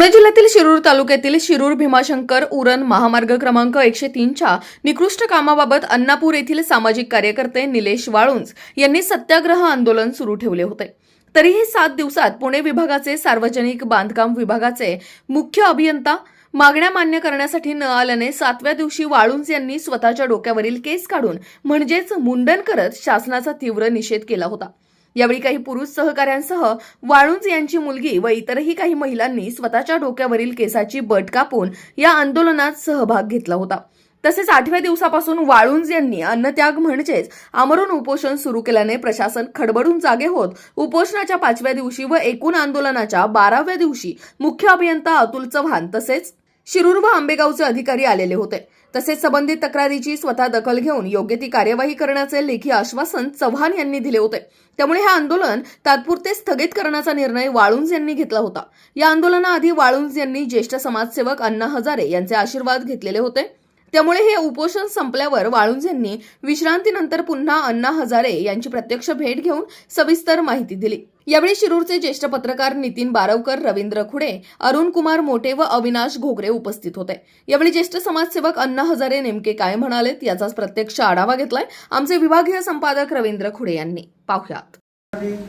पुणे जिल्ह्यातील शिरूर तालुक्यातील शिरूर भीमाशंकर उरण महामार्ग क्रमांक एकशे तीनच्या निकृष्ट कामाबाबत अन्नापूर येथील सामाजिक कार्यकर्ते निलेश वाळुंज यांनी सत्याग्रह आंदोलन सुरू ठेवले होते. तरीही सात दिवसात पुणे विभागाचे सार्वजनिक बांधकाम विभागाचे मुख्य अभियंता मागण्या मान्य करण्यासाठी न आल्याने सातव्या दिवशी वाळुंज यांनी स्वतःच्या डोक्यावरील केस काढून म्हणजेच मुंडन करत शासनाचा तीव्र निषेध केला होता. यावेळी काही पुरुष सहकाऱ्यांसह वाळुंज यांची मुलगी व इतरही काही महिलांनी स्वतःच्या डोक्यावरील केसाची बट कापून या आंदोलनात सहभाग घेतला होता. तसेच आठव्या दिवसापासून वाळुंज यांनी अन्नत्याग म्हणजेच आमरण उपोषण सुरू केल्याने प्रशासन खडबडून जागे होत उपोषणाच्या पाचव्या दिवशी व एकूण आंदोलनाच्या बाराव्या दिवशी मुख्य अभियंता अतुल चव्हाण तसेच शिरूर व आंबेगावचे अधिकारी आलेले होते. तसेच संबंधित तक्रारीची स्वतः दखल घेऊन योग्य ती कार्यवाही करण्याचे लेखी आश्वासन चव्हाण यांनी दिले होते. त्यामुळे हे आंदोलन तात्पुरते स्थगित करण्याचा निर्णय वाळुंज यांनी घेतला होता. या आंदोलनाआधी वाळुंज यांनी ज्येष्ठ समाजसेवक अण्णा हजारे यांचे आशीर्वाद घेतलेले होते. त्यामुळे हे उपोषण संपल्यावर वाळुंज यांनी विश्रांतीनंतर पुन्हा अण्णा हजारे यांची प्रत्यक्ष भेट घेऊन सविस्तर माहिती दिली. यावेळी शिरूरचे ज्येष्ठ पत्रकार नितीन बारवकर रवींद्र खुडे अरुण कुमार मोटे व अविनाश घोगरे उपस्थित होते. यावेळी ज्येष्ठ समाजसेवक अण्णा हजारे नेमके काय म्हणालेत याचाच प्रत्यक्ष आढावा घेतलाय. आमचे विभागीय संपादक रवींद्र खुडे यांनी. पाहुयात.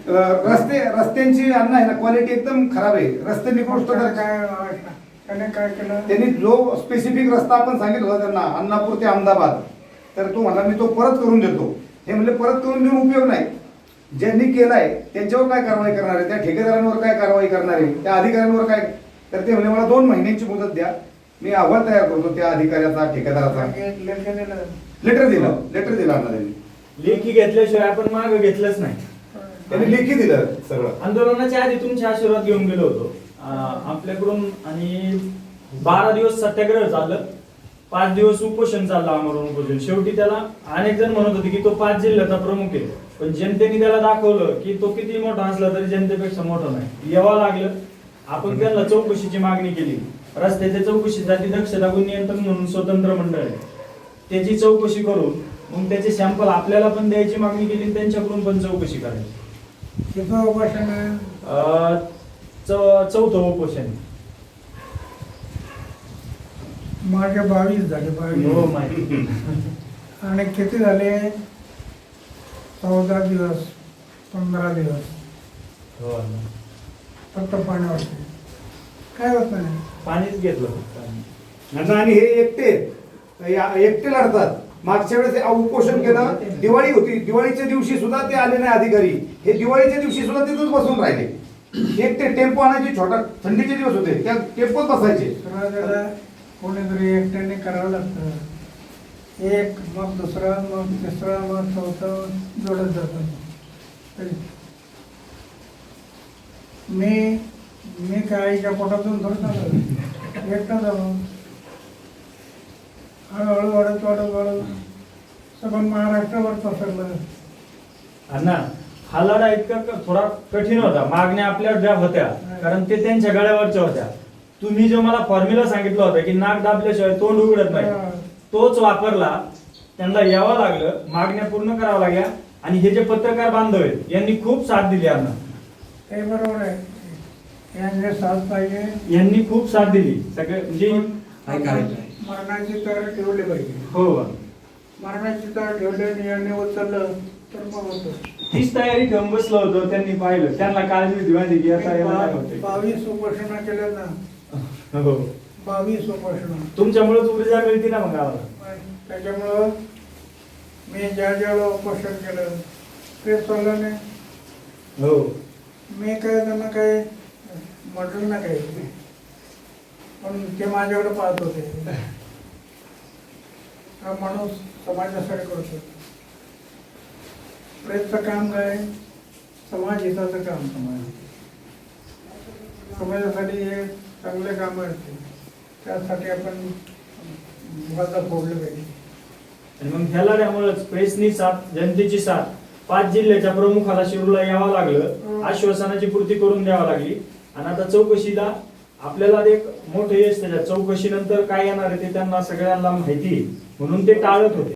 रस्ते रस्त्यांची अन्न आहे ना क्वालिटी एकदम खराब आहे. रस्ते निकृष्ट काय त्याने काय केलं? त्यांनी जो स्पेसिफिक रस्ता आपण सांगितलं होता त्यांना अन्नापूर ते अहमदाबाद तर तो म्हणला मी तो परत करून देतो. हे म्हणजे परत करून देऊन उपयोग नाही. ज्यांनी केलाय त्यांच्यावर काय कारवाई करणार आहे? त्या ठेकेदारांवर काय कारवाई करणार आहे? त्या अधिकाऱ्यांवर काय? तर ते म्हणजे मला दोन महिन्यांची मुदत द्या. मी अहवाल तयार करतो त्या अधिकाऱ्याचा ठेकेदाराचा. लेटर दिलं. लेटर दिलं. अण्णा त्यांनी. लेखी घेतल्याशिवाय आपण माग घेतलंच नाही. त्यांनी लेखी दिलं सगळं. आंदोलनाच्या आधी तुमचे आशीर्वाद घेऊन गेलो होतो. आपल्याकडून आणि बारा दिवस सत्याग्रह चाललं पाच दिवस उपोषण चाललं आमरण उपोषण. शेवटी त्याला अनेक जण म्हणत होते की तो पाच जिल्ह्याचा प्रमुख आहे. पण जनतेने त्याला दाखवलं की तो किती मोठा असला तरी जनतेपेक्षा मोठा नाही. यावं लागलं. आपण त्यांना चौकशीची मागणी केली. रस्त्याच्या चौकशीसाठी दक्षता गुण नियंत्रण म्हणून स्वतंत्र मंडळ आहे. त्याची चौकशी करून मग त्याचे सॅम्पल आपल्याला पण द्यायची मागणी केली त्यांच्याकडून पण चौकशी करायची. चौथं उपोषण. माझे बावीस झाले हो बावीस माहिती. आणि किती झाले? चौदा दिवस पंधरा दिवस. हो अण्णा. फक्त पाण्यावरती काय होत नाही? पाणीच घेतलं फक्त आम्ही. आणि आणि हे एकटे या- एकटे लढतात. मागच्या वेळेस हे उपोषण केलं. दिवाळी होती. दिवाळीच्या दिवशी सुद्धा ते आले नाही अधिकारी. हे दिवाळीच्या दिवशी सुद्धा तिथंच बसून राहिले. एकटे टेम्पो आणायचे छोटा थंडीचे दिवस होते. त्या टेम्पोत बसायचे. सगळं त्याला कोणीतरी एकट्याने करावं लागतं. एक मग दुसरं मग तिसरं मग चौथं जोडत जातं. मी मी काय आईच्या पोटातून थोडं चालू एकटा जाऊ हळूहळू वाढत वाढत वाढत. सगळं महाराष्ट्रावर पसरलं. अण्णा हा लढा इतका थोडा कठीण होता. मागण्या आपल्या ज्या होत्या कारण ते त्यांच्या गळ्यावरच्या होत्या. तुम्ही जो मला फॉर्म्युला सांगितलं होतं की नाक दाबल्याशिवाय तोंड उघडत नाही हा. तोच वापरला त्यांना यावं लागलं मागण्या पूर्ण कराव्या लागल्या आणि हे जे पत्रकार बांधव आहेत यांनी खूप साथ दिली ते बरोबर आहे. यांचे साथ पाहिजे. यांनी खूप साथ दिली. सगळे म्हणजे मरणाची तयारी ठेवली पाहिजे. हो. मरणाची तयारी ठेवली आणि यांनी उचललं तर मग होतं. तीच तयारी ठेवून बसलो होतो त्यांनी पाहिलं. त्यांना काळजी होती माझी की आता याला काय होते बावीस उपोषणा केल्या ना. हो. बावीस उपोषणा. तुमच्यामुळेच ऊर्जा मिळते ना मग आम्हाला त्याच्यामुळं मी ज्या ज्यावेळेला उपोषण केलं ते चाललं नाही हो. मी काय त्यांना काय म्हटलं ना काही. पण ते माझ्याकडे पाहत होते. हा माणूस समाजासाठी करतो. प्रेतचं काम काय? समाज हिताचं काम समाज. समाजासाठी हे चांगले काम आहेत त्यासाठी आपण मुखाचा फोडलं पाहिजे. आणि मग ह्या लढ्यामुळेच प्रेसनी साथ जनतेची साथ पाच जिल्ह्याच्या प्रमुखाला शिरूरला यावं लागलं आश्वासनाची पूर्ती करून द्यावं लागली. आणि आता चौकशीला आपल्याला एक मोठं यश त्याच्या चौकशीनंतर काय येणार आहे ते त्यांना सगळ्यांना माहिती. म्हणून ते टाळत होते.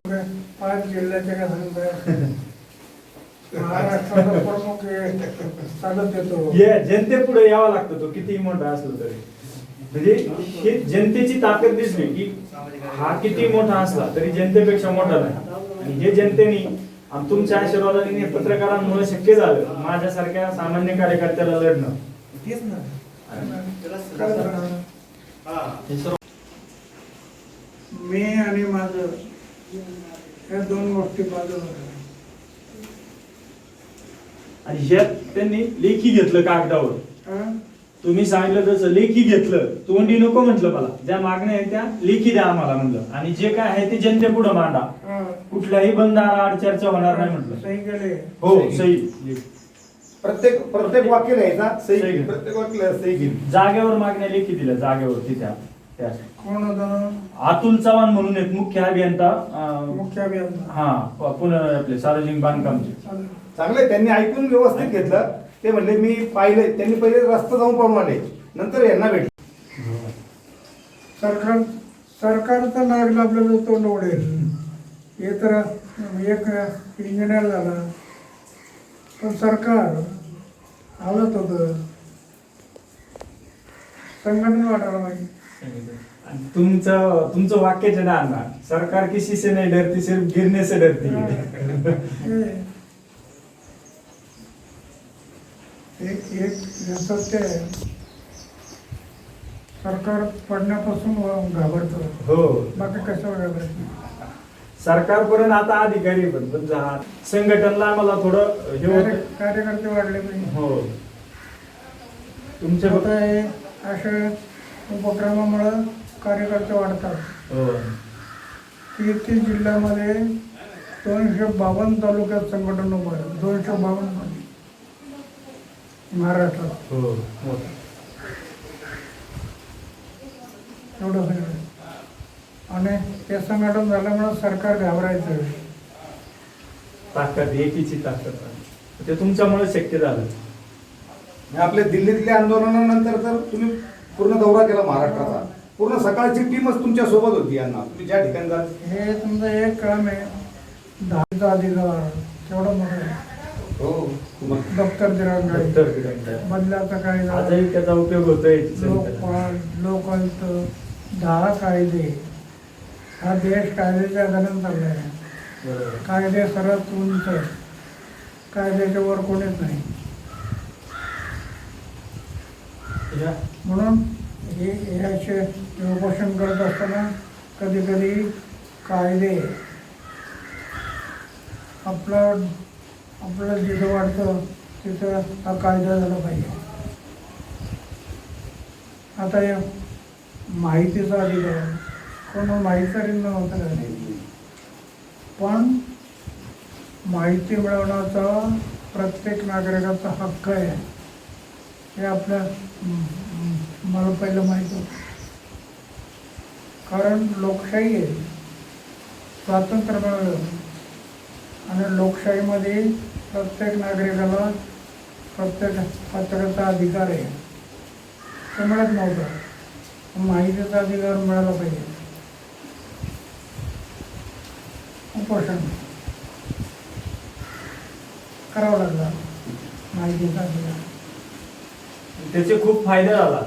पाच जिल्ह्याचे काय सांगताय महाराष्ट्राचा प्रमुख चालत येतो जनतेपुढे यावं लागतं तो कितीही मोठा असलो तरी म्हणजे हे जनतेची ताकद दिसली की हा किती मोठा असला तरी जनतेपेक्षा मोठा नाही आणि हे जनतेने तुमच्या आशीर्वादाने हे पत्रकारांमुळे शक्य झालं माझ्यासारख्या सामान्य कार्यकर्त्याला लढणं तेच ना. हे मी आणि माझं या दोन गोष्टी बाजूला. आणि ह्यात त्यांनी लेखी घेतलं कागदावर. हा? तुम्ही सांगितलं तसं लेखी घेतलं. तोंडी नको म्हटलं मला. ज्या मागण्या आहेत त्या लेखी द्या आम्हाला म्हणलं. आणि जे काय आहे ते जनतेपुढे मांडा. हा. कुठल्याही बंद आड चर्चा होणार नाही म्हटलं. सही केले. हो सही प्रत्येक प्रत्येक वाक्य लिहायचा सही. प्रत्येक वाक्य सही जागेवर मागण्या लेखी दिल्या. जागेवरती त्या त्या कोण होता? अतुल चव्हाण म्हणून एक मुख्य अभियंता मुख्य अभियंता. हा पुणे आपले सार्वजनिक बांधकामचे. चांगले त्यांनी ऐकून व्यवस्थित घेतलं. ते म्हणले मी पाहिले त्यांनी पहिले रस्ता जाऊन पाहून आले नंतर यांना भेटले. सरकार सरकारचा नाग लाभलेलं तो निवडेल. हे तर एक इंजिनियर झाला. पण सरकार हालत होतं. संघटना वाटायला पाहिजे. आणि तुमचं तुमचं वाक्यच आहे ना सरकार किसी से नाही डरती सिर्फ गिरने से डरती है. हे- एक आहे. सरकार पडण्यापासून घाबरतं. हो. बाकी कशावर घाबरायचं सरकारपर्यंत आता अधिकारी आहे पण पण जा- संघटनला आम्हाला थोडं हे कार्य- होत. कार्यकर्ते वाढले पाहिजे हो. आता हे अशा उपक्रमामुळं कार्यकर्ते वाढतात. हो. जिल्ह्यामध्ये दोनशे बावन्न तालुक्यात संघटन उभं आहे दोनशे बावन्नमध्ये. महाराष्ट्रात. हो हो. एवढं सगळं. आणि ते संघटन झाल्यामुळं सरकार घाबरायचं. ताकद एकीची ताकद. आहे. ते तुमच्यामुळे शक्य झालं. आणि आपल्या दिल्लीतल्या आंदोलनानंतर तर तुम्ही पूर्ण दौरा केला महाराष्ट्राचा. पूर्ण सकाळची टीमच तुमच्यासोबत होती यांना. तुम्ही ज्या ठिकाणी जात हे तुमचं एक काम आहे. दहाचा अधिकार तेवढं मोठं आहे. हो. दप्तर दिलं. बदलाचा कायदा. आजही त्याचा उपयोग होतोय लोकपाल लोकायुक्त दहा कायदे. हा देश कायद्याच्या आधाराने चालला आहे. कायदे सर्वात उंच. कायद्याच्या वर कोणीच नाही. या. म्हणून हे असे उपोषण करत असताना कधी कधी कायदे आपलं आपलं जिथं वाटतं तिथं हा कायदा झाला पाहिजे. आता हे माहितीचा अधिकार कोण माहिती नव्हतं का नाही पण माहिती मिळवण्याचा प्रत्येक नागरिकाचा हक्क आहे. हे आपल्या मला पहिलं माहीत होतं. कारण लोकशाही आहे. स्वातंत्र्य मिळवलं आणि लोकशाहीमध्ये प्रत्येक नागरिकाला प्रत्येक पत्राचा अधिकार आहे. ते मिळत नव्हतं. माहितीचा अधिकार मिळाला पाहिजे. उपोषण. करावं लागलं. माहितीचा अधिकार. त्याचे खूप फायदे झाला.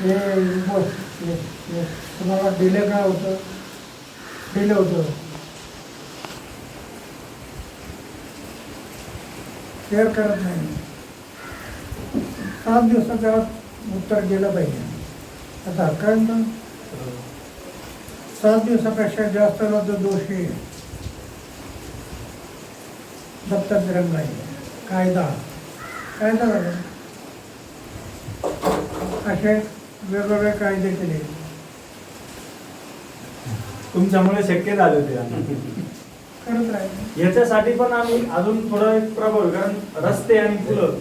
हे तुम्हाला डिले काय होतं? डिले होतं. शेअर करत नाही. सात दिवसाच्या आत उत्तर गेलं पाहिजे. आता कारण ना सात दिवसापेक्षा जास्त जो दोषी आहे. दप्तर आहे. कायदा. कायदा झाला. असे वेगवेगळे कायदे केले. तुमच्यामुळे शक्य झाले ते करत राहिले. याच्यासाठी पण आम्ही अजून थोडं एक प्रभाव कारण रस्ते आणि फुलं